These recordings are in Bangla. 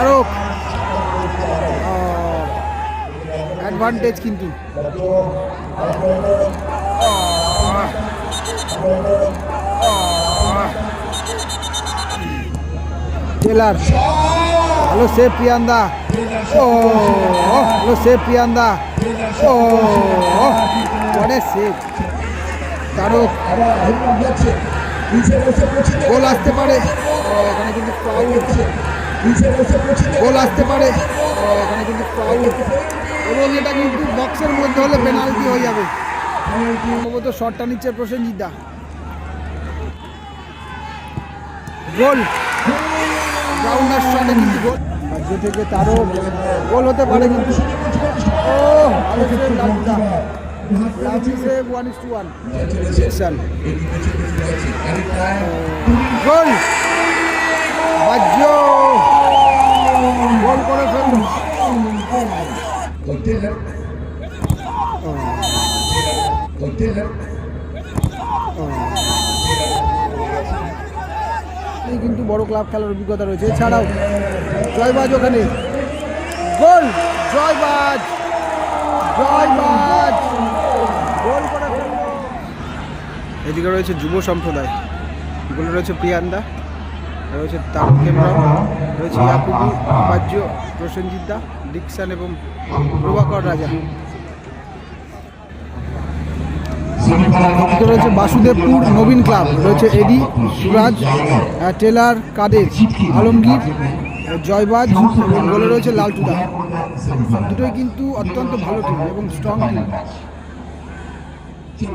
তারক। অ্যাডভান্টেজ কিন্তু। টেলার হ্যালো সেফ প্রিয়ান্দা ও হ্যালো সেফ প্রিয়ান্দা ও, অনেক সেফ তারক গোল আসতে পারে। এখানে কিন্তু গোল আসতে পারে। এখানে কিন্তু ফাউল এবং এটা কিন্তু বক্সের মধ্যে হলে পেনাল্টি হয়ে যাবে। সম্ভবত শটটা নিচ্ছে প্রসেনজিৎ দা। গোল। গ্রাউন্ডার শটে কিন্তু গোল। রাজ্য থেকে তারও গোল হতে পারে কিন্তু। ও ভালো ওয়ান ইস টু ওয়ান গোল। বাজ্য কিন্তু বড় ক্লাব খেলার অভিজ্ঞতা রয়েছে। এছাড়াও জয়বাজ ওখানে। গোল! জয়বাজ! জয়বাজ! গোল এদিকে রয়েছে যুব সম্প্রদায়। গোলে রয়েছে প্রিয়ান্দা রয়েছে হেমরাম রয়েছে ইয়াকুবু বাজ্য প্রসেনজিৎ দা এবং প্রভাকর রাজা। রয়েছে বাসুদেবপুর নবীন ক্লাব, রয়েছে এডি, সুরাজ টেলার, কাদের, আলমগীর, জয়বাজ, এবং গোলে রয়েছে লালটুদা। দুটোই কিন্তু অত্যন্ত ভালো টিম এবং স্ট্রং টিম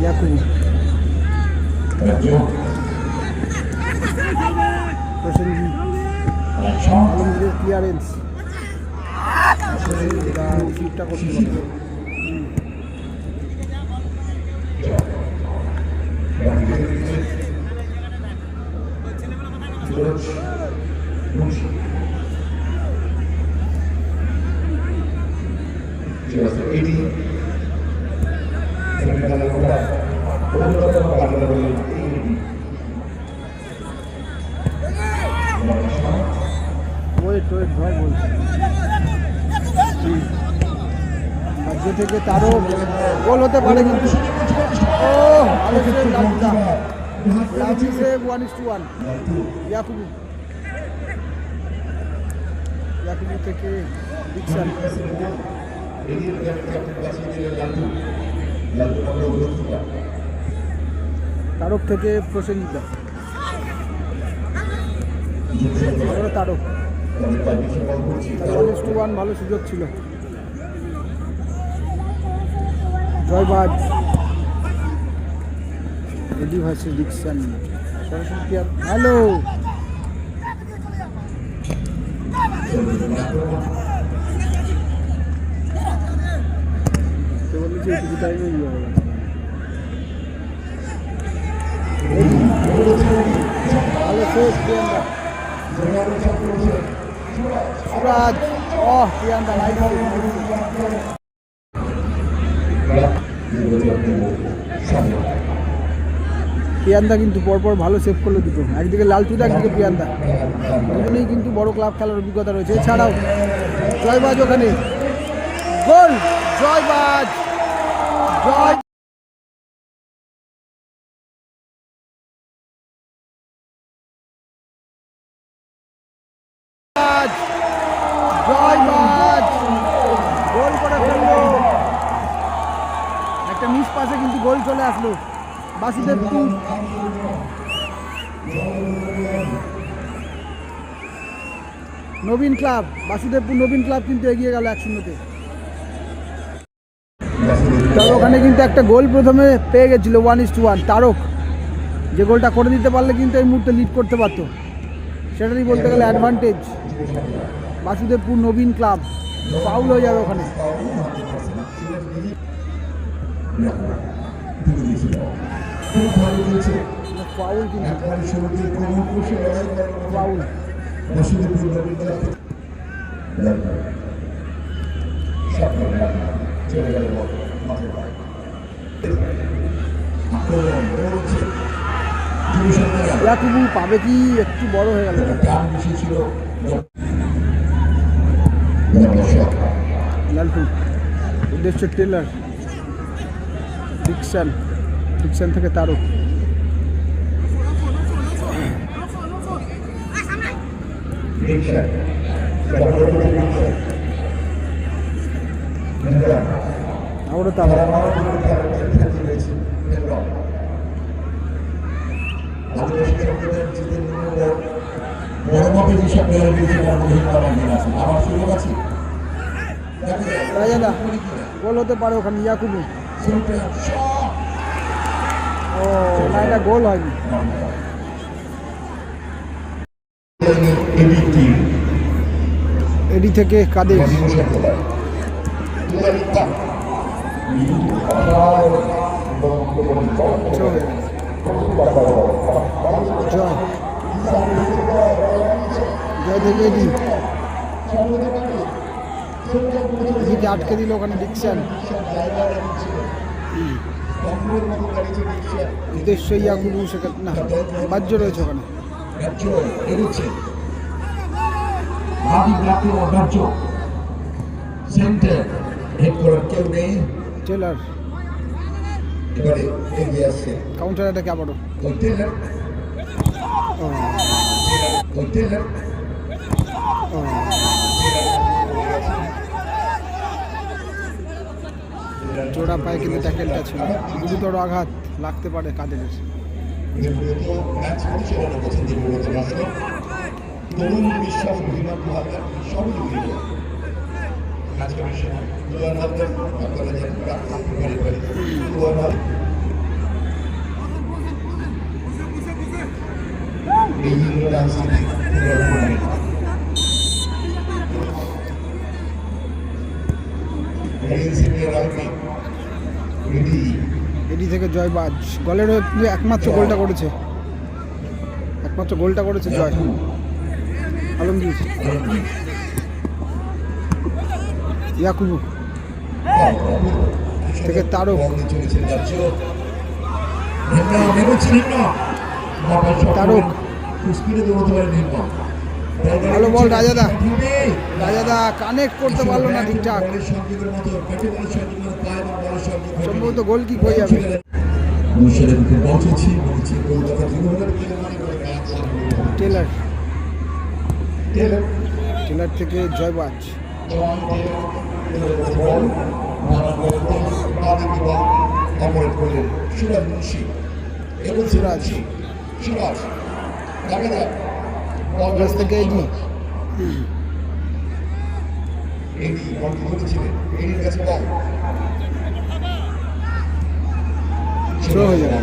ইয়াকুবু প্রসেনজিৎ আলমগীরের ক্লিয়ারেন্স রিসিভটা করতে পারবে এটি থেকে তারও গোল হতে পারে কিন্তু। ও one is to one Yakubu. Yakubu থেকে তারক থেকে প্রসেনজিৎ দা। ভালো সুযোগ ছিল। জয়বাজ এডি ভার্সেস হ্যালো টাইমে ইয়ে হয়ে গেছে ভালো সেভ প্রিয়াঙ্কা নাইস প্রিয়ান্দা কিন্তু পরপর ভালো সেভ করল দুটো। একদিকে লালটুদা একদিকে প্রিয়ান্দা দুজনেই কিন্তু বড় ক্লাব খেলার অভিজ্ঞতা রয়েছে। এছাড়াও জয়বাজ ওখানে। গোল! জয়বাজ! জয় জয়বাজ জয়বাজ গোল করে একটা মিস পাশে কিন্তু গোল চলে আসলো। বাসুদেবপুর। নবীন ক্লাব, বাসুদেবপুর নবীন ক্লাব কিন্তু এগিয়ে গেল এক শূন্যতে। তবে ওখানে কিন্তু একটা গোল প্রথমে পেয়ে গেছিল one is to one Tarak. যে গোলটা করে দিতে পারলে কিন্তু এই মুহূর্তে লিড করতে পারতো। সেটারই বলতে গেলে advantage Basudebpur Nabin club foul হয়ে যাবে ওখানে। পাবে কি একটু বড় হয়ে গেল উদ্দেশ্য টেলার ডিকশন ডিকশন থেকে তারক গোল হতে পারে ওখানে ইয়াকুবু। ও না এটা গোল হয়নি। এডি থেকে কাদের? আটকে দিল ওখানে ডিকশন উদ্দেশ্য ইয়াকুবু সেখানে না বাহ্য রয়েছে ওখানে সেন্টার হেড করার কেউ নেই। টেলার এবারে এগিয়ে আসছে। কাউন্টার অ্যাটাকে আবারও। ওই টেলার ওই টেলার জোড়া পায়ে কিন্তু ট্যাকেলটা ছিল। গুরুতর আঘাত লাগতে পারে কাদের তরুণ বিশ্বাস সবই এডি থেকে জয় বাজ। গলের একমাত্র গোলটা করেছে। একমাত্র গোলটা করেছে জয়। আলমগীর। ইয়াকুবু থেকে তারক। তারক। ভালো বল রাজাদা। রাজাদা কানেক্ট করতে পারল না ঠিকঠাক। সম্ভবত গোল। কিক হয়ে যাবে টেলার। টেলার। থেকে জয় বাদিকে করলেন সুরাজ মুন্সি এবং সুরাজ। সুরাজ দেখা যাক বল থেকে এডি এডি ধরেছিলেন এডির কাছে বল Throw হয়ে যাবে।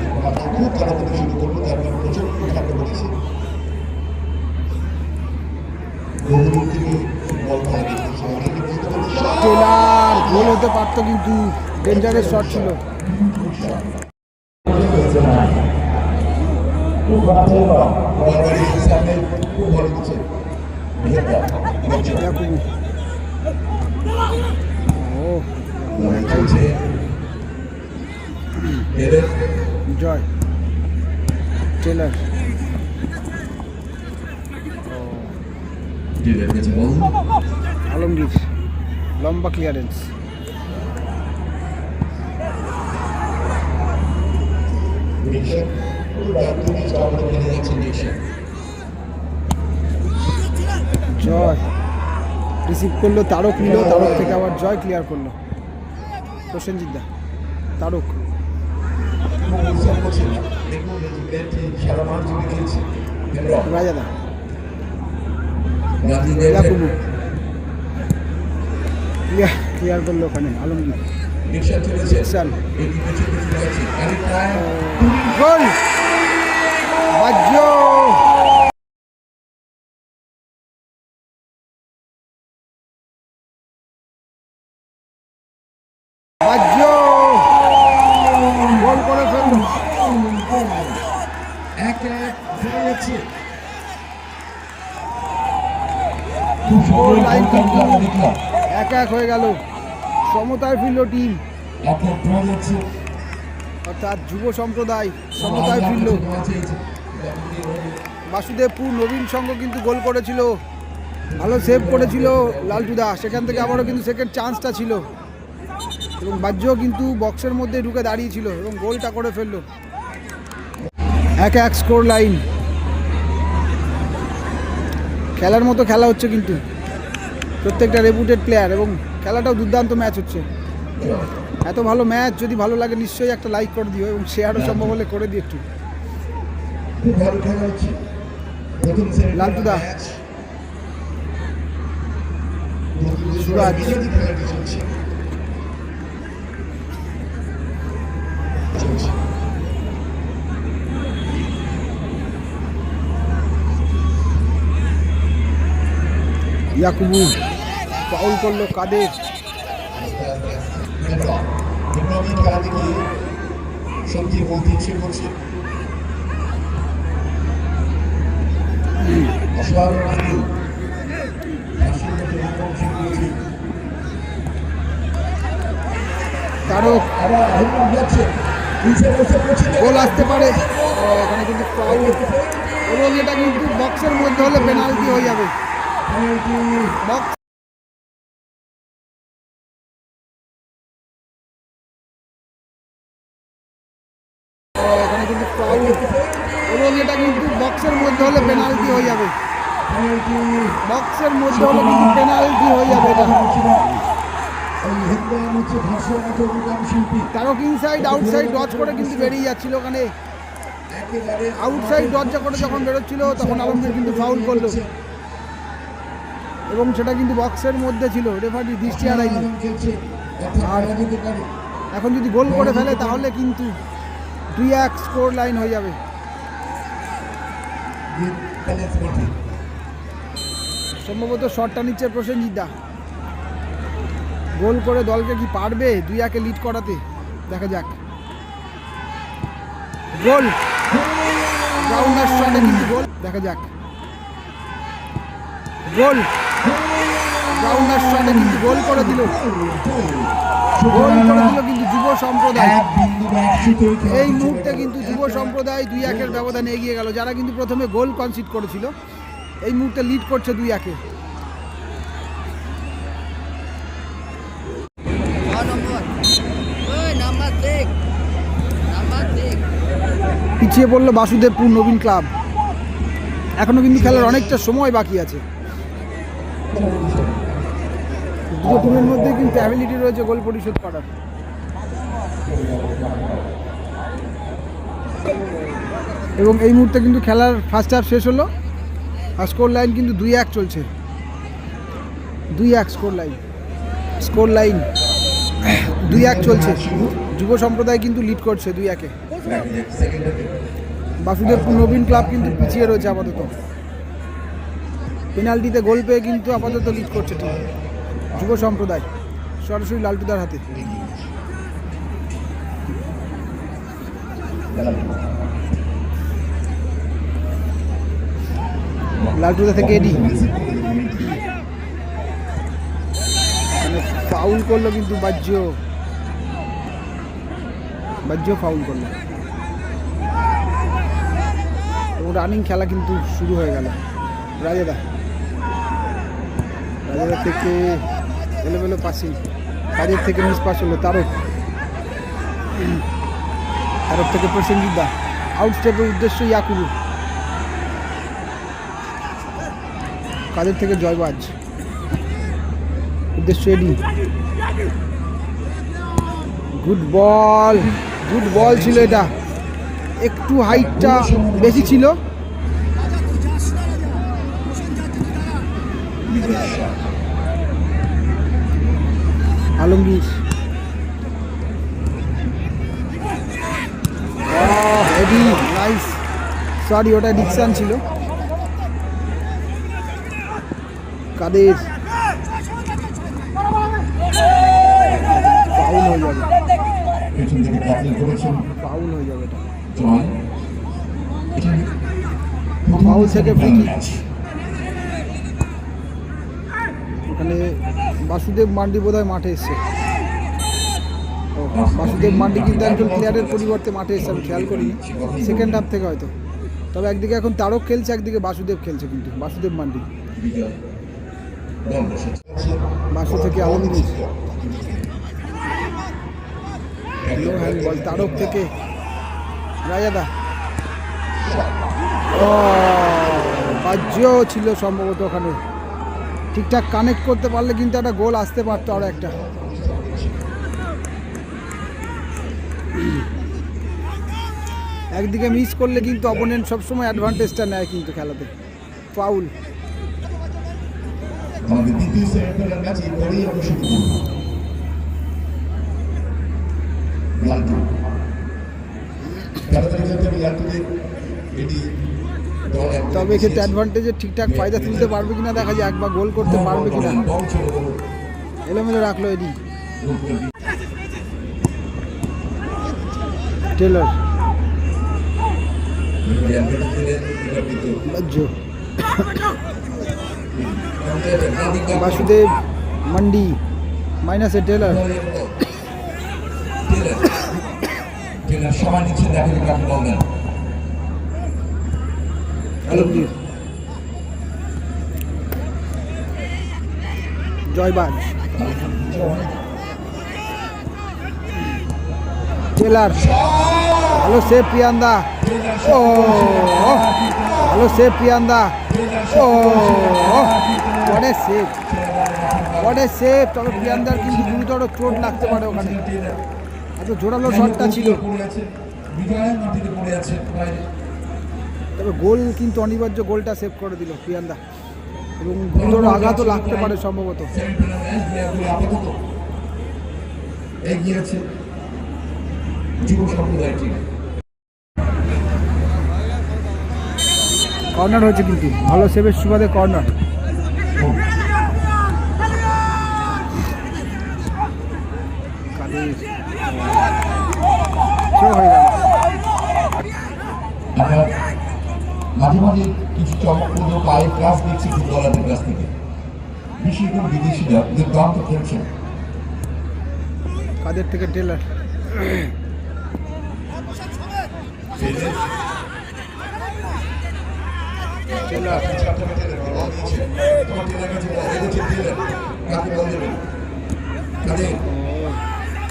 খুব খারাপ হতে শুরু করল তারপর প্রচুর ঠান্ডা পড়েছে বহুদূর থেকে বল খেলা দেখতেছে টেলার গোল হতে পারতো কিন্তু ডেঞ্জারের শট ছিল। জয়। টেলার আলমগীর। লম্বা ক্লিয়ারেন্স জয়। রিসিভ করল তারক নিল তারক থেকে আবার জয় ক্লিয়ার করল। প্রসেনজিৎ দা তারক। পরিশ্রম করছে দেখুন এই প্লেয়ারটি সারা মাঠ জুড়ে খেলছে হেমরম রাজা দা ইয়াকুবু ক্লিয়ার করল ওখানে আলমগীর। গোল! বাজ্য খুব সুন্দর লাইন কিন্তু দেখলাম এক এক হয়ে গেল। সমতায় ফিরল টিম। অর্থাৎ যুব সম্প্রদায় সমতায় ফিরল। বাসুদেবপুর নবীন সংঘ কিন্তু গোল করেছিল। ভালো সেভ করেছিল লালটুদা। সেখান থেকে আবারও কিন্তু সেকেন্ড চান্সটা ছিল। এবং বাহ্যও কিন্তু বক্সের মধ্যে ঢুকে দাঁড়িয়েছিল এবং গোলটা করে ফেলল। এক এক স্কোর লাইন খেলার মতো খেলা হচ্ছে কিন্তু। প্রত্যেকটা রেপুটেড প্লেয়ার এবং খেলাটাও দুর্দান্ত ম্যাচ হচ্ছে এত ভালো ম্যাচ যদি ভালো লাগে নিশ্চয়ই একটা লাইক করে দিও এবং শেয়ারও সম্ভব হলে করে দিও একটু লালটুদা। সুরাজ। বিজয়ী ফাউল করল কাদের? সত্যি বলতে ইচ্ছে করছে পড়ছে গোল আসতে পারে। এখানে কিন্তু এবং এটা কিন্তু বক্সের মধ্যে হলে পেনাল্টি হয়ে যাবে। বক্স শিল্পী তারক ইনসাইড আউটসাইড ডচ করে কিন্তু বেরিয়ে যাচ্ছিল ওখানে। আউটসাইড দরজা করে যখন বেরোচ্ছিল, তখন আলমগীর কিন্তু ফাউল করল। এবং সেটা কিন্তু বক্সের মধ্যে ছিল রেফারি দৃষ্টি হারায়নি। আর- এখন যদি গোল করে ফেলে, তাহলে কিন্তু দুই এক স্কোর লাইন হয়ে যাবে। সম্ভবত শটটা নিচ্ছে প্রসেনজিৎ দা। গোল করে দলকে কি পারবে? দুই একে লিড করাতে? দেখা যাক। গোল! গ্রাউন্ডার শটে গোল। দেখা যাক। গোল! গ্রাউন্ডার শটে গোল করে দিল। গোল করে দিল কিন্তু যুব সম্প্রদায়। এই মুহূর্তে কিন্তু যুব সম্প্রদায় দুই একের ব্যবধানে এগিয়ে গেল। যারা কিন্তু প্রথমে গোল কনসিড করেছিল, এই মুহূর্তে লিড করছে দুই একে নম্বর ওই নাম্বার দেখ নাম্বার দেখ পিছিয়ে পড়ল বাসুদেবপুর নবীন ক্লাব। এখনও কিন্তু খেলার অনেকটা সময় বাকি আছে। দুটো টিমের মধ্যে কিন্তু অ্যাবিলিটি রয়েছে গোল পরিশোধ করার। এবং এই মুহূর্তে কিন্তু খেলার ফার্স্ট হাফ শেষ হলো। আর স্কোর লাইন কিন্তু দুই এক চলছে। দুই এক স্কোর লাইন স্কোর লাইন দুই এক চলছে। যুব সম্প্রদায় কিন্তু লিড করছে দুই একে। বাসুদেবপুর নবীন ক্লাব কিন্তু পিছিয়ে রয়েছে আপাতত। পেনাল্টিতে গোল পেয়ে কিন্তু আপাতত লিড করছে টিম যুব সম্প্রদায়, সরাসরি লালটুদার হাতে। লালটুদা থেকে এডি ফাউল করল কিন্তু বাহ্য। বাহ্য ফাউল করল। রানিং খেলা কিন্তু শুরু হয়ে গেল। রাজাদা। রাজেদা থেকে এলোমেলো পাসিং কাজের থেকে মিস পাস হলো তারক। তারক থেকে প্রসেনজিৎ দা। আউট স্টেপের উদ্দেশ্য ইয়াকুবু। কাজের থেকে জয়বাজ। উদ্দেশ্য এডি। গুড বল গুড বল ছিল এটা। একটু হাইটটা বেশি ছিল। আলমগীর। হেভি নাইস সরি ওটা ডিকশন ছিল। কাদের? ফাউল হয়ে যাবে। ফাউল হয়ে যাবে এটা। ফাউল থেকে ওখানে বাসুদেব মান্ডি বোধহয় মাঠে এসছে। বাসুদেব মান্ডি কিন্তু একজন প্লেয়ারের পরিবর্তে মাঠে এসছে আমি খেয়াল করি। সেকেন্ড হাফ থেকে হয়তো। তবে একদিকে এখন তারক খেলছে একদিকে বাসুদেব খেলছে কিন্তু বাসুদেব মান্ডি। বাসু থেকে আলমগীর তারক থেকে রাজাদা। ও বাহ্য ছিল সম্ভবত ওখানে। ঠিকঠাক কানেক্ট করতে পারলে কিন্তু একটা গোল আসতে পারতো আরও একটা। একদিকে মিস করলে কিন্তু অপোনেন্ট সবসময় অ্যাডভান্টেজটা নেয় কিন্তু খেলাতে। ফাউল তবে এক্ষেত্রে অ্যাডভান্টেজে ঠিকঠাক ফায়দা তুলতে পারবে কিনা দেখা যাক বা গোল করতে পারবে কিনা। এলোমেলো রাখল এডি। গোল টেলর বাসুদেব মান্ডি মাইনাসে টেলর। টেলার টেলার সময় নিচ্ছে দেখা যাক কাকে বল দেন আলমগীর জয়বাজ তবে প্রিয়ান্দার কিন্তু গুরুতর চোট লাগতে পারে ওখানে। এত জোরালো শটটা ছিল। পড়ে আছে বিজয় মাটিতে পড়ে আছে বাইরে। তবে গোল কিন্তু অনিবার্য গোলটা সেভ করে দিল প্রিয়ান্দা এবং গুরুতর আঘাতও লাগতে পারে সম্ভবত। কর্নার হয়েছে কিন্তু ভালো সেভের সুবাদে কর্নার কাদের থ্রো হয়ে গেল। মাঝে মাঝে কিছু চমকপ্রদ পায়ের ক্লাস দেখছি ফুটবলারদের কাছ থেকে। বিশেষ করে বিদেশিরা দুর্দান্ত খেলছেন কাদের থেকে টেলার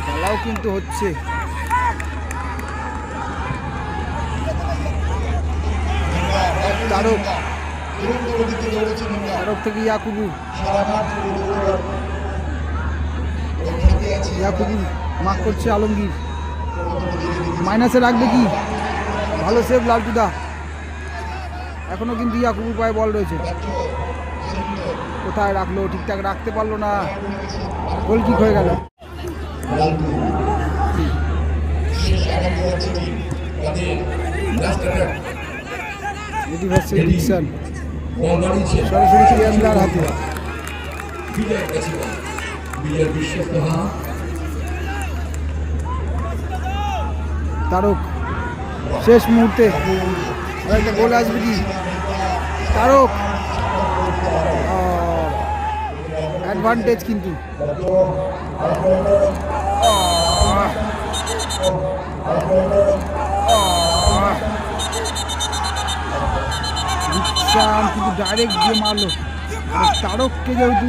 খেলাও কিন্তু হচ্ছে। তারক। তারক থেকে ইয়াকুবু। ইয়াকুবু মাক করছে আলমগীর। মাইনাসে রাখবে কি? ভালো সেভ লালটুদা। এখনও কিন্তু ইয়াকুবুর পায়ে বল রয়েছে। কোথায় রাখল? ঠিকঠাক রাখতে পারল না। গোল কিক হয়ে গেল। শেষ ভার্সেস ডিকশন সরাসরি প্রিয়ান্দার হাতে তারক শেষ মুহূর্তে একটা গোল আসবে কি? তারক। অ্যাডভান্টেজ কিন্তু। রিকশান কিন্তু ডাইরেক্ট দিয়ে মারলো। তারককে যেহেতু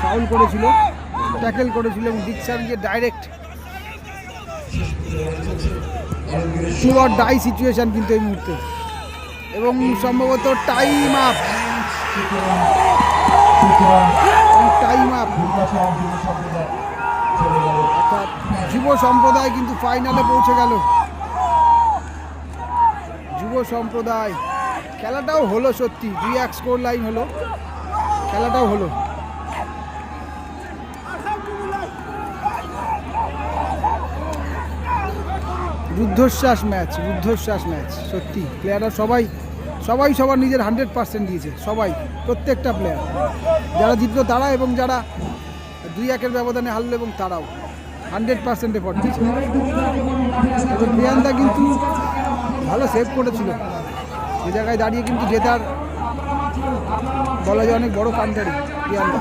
ফাউল করেছিল ট্যাকেল করেছিল এবং দীক্ষান গিয়ে ডাইরেক্ট টু ডাই সিচুয়েশান কিন্তু এই মুহূর্তে। এবং সম্ভবত টাইম আপ টাইম আপ যুব সম্প্রদায় কিন্তু ফাইনালে পৌঁছে গেল। যুব সম্প্রদায়। খেলাটাও হলো সত্যি, দুই এক স্কোর লাইন হলো। খেলাটাও হলো। রুদ্ধশ্বাস ম্যাচ রুদ্ধশ্বাস ম্যাচ সত্যি। প্লেয়াররা সবাই সবাই সবার নিজের হান্ড্রেড পার্সেন্ট দিয়েছে, সবাই, প্রত্যেকটা প্লেয়ার যারা জিতলো তারা এবং যারা দুই একের ব্যবধানে হারলো এবং তারাও হান্ড্রেড পার্সেন্ট এফর্ট দিয়েছে। কিন্তু ভালো সেভ করেছিল। সে জায়গায় দাঁড়িয়ে কিন্তু জেতার বলা যায় অনেক বড় কান্টারি প্রিয়ান্দা